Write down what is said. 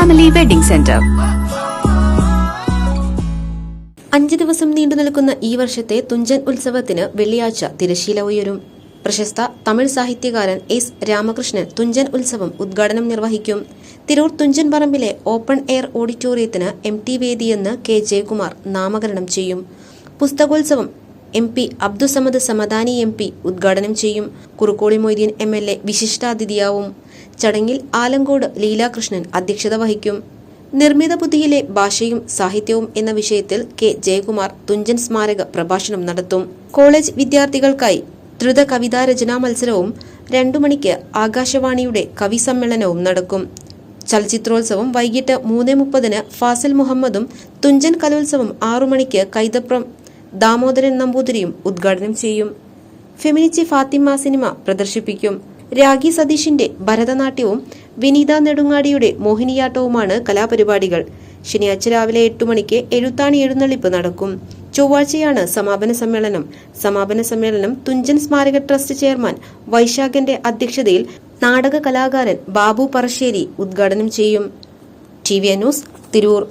Family wedding centre അഞ്ച് ദിവസം നീണ്ടു നിൽക്കുന്ന ഈ വർഷത്തെ തുഞ്ചൻ ഉത്സവത്തിന് വെള്ളിയാഴ്ച തിരശീല ഉയരും. പ്രശസ്ത തമിഴ് സാഹിത്യകാരൻ എസ് രാമകൃഷ്ണൻ തുഞ്ചൻ ഉത്സവം ഉദ്ഘാടനം നിർവഹിക്കും. തിരൂർ തുഞ്ചൻ പറമ്പിലെ ഓപ്പൺ എയർ ഓഡിറ്റോറിയത്തിന് എം ടി വേദിയെന്ന് കെ ജയകുമാർ നാമകരണം ചെയ്യും. പുസ്തകോത്സവം M P Abdussamad Samadani M P ഉദ്ഘാടനം ചെയ്യും. Kurukkoli Moideen M L A വിശിഷ്ടാതിഥിയാവും. ചടങ്ങിൽ ആലങ്കോട് ലീലാകൃഷ്ണൻ അധ്യക്ഷത വഹിക്കും. നിർമ്മിത ബുദ്ധിയിലെ ഭാഷയും സാഹിത്യവും എന്ന വിഷയത്തിൽ കെ. ജയകുമാർ തുഞ്ചൻ സ്മാരക പ്രഭാഷണം നടത്തും. കോളേജ് വിദ്യാർത്ഥികൾക്കായി ദ്രുത കവിതാ രചനാ മത്സരവും രണ്ടു മണിക്ക് ആകാശവാണിയുടെ കവി സമ്മേളനവും നടക്കും. ചലച്ചിത്രോത്സവം വൈകിട്ട് മൂന്ന് മുപ്പതിന് ഫാസിൽ മുഹമ്മദും തുഞ്ചൻ കലോത്സവം ആറു മണിക്ക് കൈതപ്രം ദാമോദരൻ നമ്പൂതിരിയും ഉദ്ഘാടനം ചെയ്യും. ഫെമിനിച്ചി ഫാത്തിമ സിനിമ പ്രദർശിപ്പിക്കും. രാഗി സതീഷിന്റെ ഭരതനാട്യവും വിനീത നെടുങ്ങാടിയുടെ മോഹിനിയാട്ടവുമാണ് കലാപരിപാടികൾ. ശനിയാഴ്ച രാവിലെ എട്ടു മണിക്ക് എഴുത്താണി എഴുന്നള്ളിപ്പ് നടക്കും. ചൊവ്വാഴ്ചയാണ് സമാപന സമ്മേളനം. സമാപന സമ്മേളനം തുഞ്ചൻ സ്മാരക ട്രസ്റ്റ് ചെയർമാൻ വൈശാഖന്റെ അധ്യക്ഷതയിൽ നാടക കലാകാരൻ ബാബു പറശ്ശേരി ഉദ്ഘാടനം ചെയ്യും. T V news Tirur.